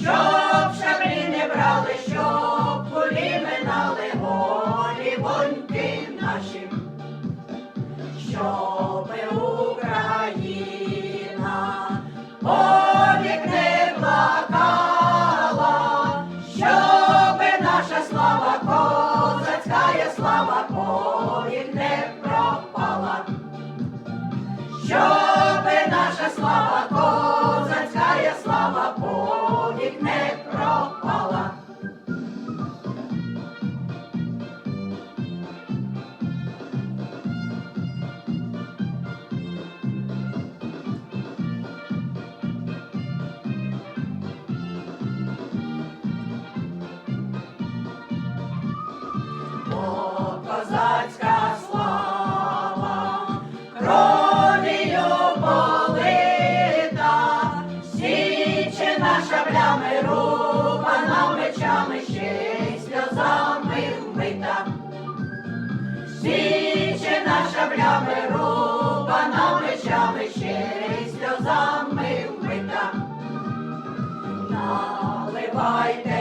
щоб шаблі не брали, щоб кулі минали голі воньки наші. Щоб слава повік не пропала. Щоби шаблями, рубана мечами, ще сльозами вмита. Січена шаблями, рубана мечами, ще сльозами вмита. Наливайте,